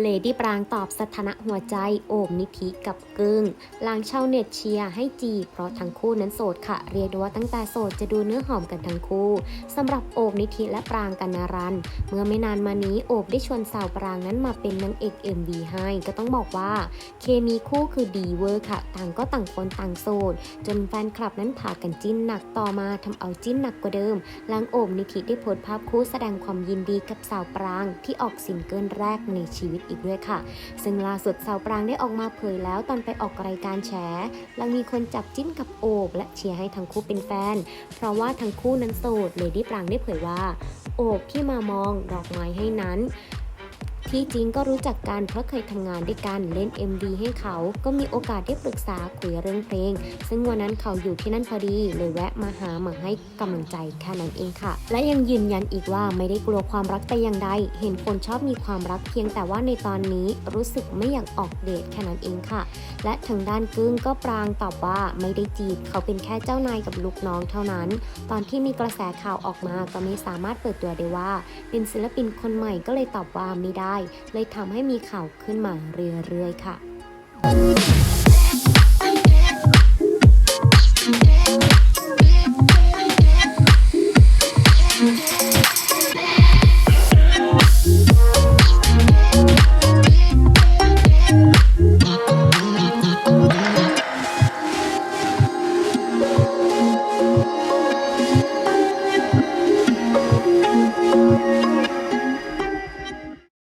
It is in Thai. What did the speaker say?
เลดี้ปรางตอบสถานะหัวใจโอบนิธิกับกึ้งหลังชาวเน็ตเชียร์ให้จี เพราะทั้งคู่นั้นโสดค่ะ เรียกได้ว่าตั้งแต่โสดจะดูเนื้อหอมกันทั้งคู่สำหรับโอบนิธิและปรางกันนารัน เมื่อไม่นานมานี้โอบได้ชวนสาวปรางนั้นมาเป็นนางเอก MV ให้ก็ต้องบอกว่า เคมีคู่คือดีเวอร์ค่ะ ต่างก็ต่างคนต่างโสด จนแฟนคลับนั้นพากันจิ้นหนักต่อมาทำเอาจิ้นหนักกว่าเดิมหลังโอบนิธิได้โพสต์ภาพคู่แสดงความยินดีกับสาวปราง ที่ออกซิงเกิลแรกในชีวิตอีกด้วยค่ะ ซึ่งล่าสุดสาวปรางได้ออกมาเผยแล้วตอนไปออกรายการแฉหลังมีคนจับจิ้นกับโอบและเชียร์ให้ทั้งคู่เป็นแฟน เพราะว่าทั้งคู่นั้นโสดเลดี้ปรางได้เผยว่าโอบที่มามองดอกไม้ให้นั้น ที่จริงก็รู้จักกันเพราะเคยทำงานด้วยกันเล่น MV ให้เขา ก็มีโอกาสได้ปรึกษาคุยเรื่องเพลง ซึ่งวันนั้นเขาอยู่ที่นั่นพอดีเลยแวะมาหามาให้กำลังใจแค่นั้นเองค่ะ และยังยืนยันอีกว่าไม่ได้กลัวความรักแต่อย่างใด เห็นคนชอบมีความรักเพียงแต่ว่าในตอนนี้รู้สึกไม่อยากออกเดทแค่นั้นเองค่ะ และทางด้านกึ้งก็ปรางตอบว่าไม่ได้จีบเขาเป็นแค่เจ้านายกับลูกน้องเท่านั้น ตอนที่มีกระแสข่าวออกมาก็ไม่สามารถเปิดตัวได้ว่า เป็นศิลปินคนใหม่ก็เลยตอบว่าไม่ได้เลยทำให้มีข่าวขึ้นมาเรื่อยๆค่ะ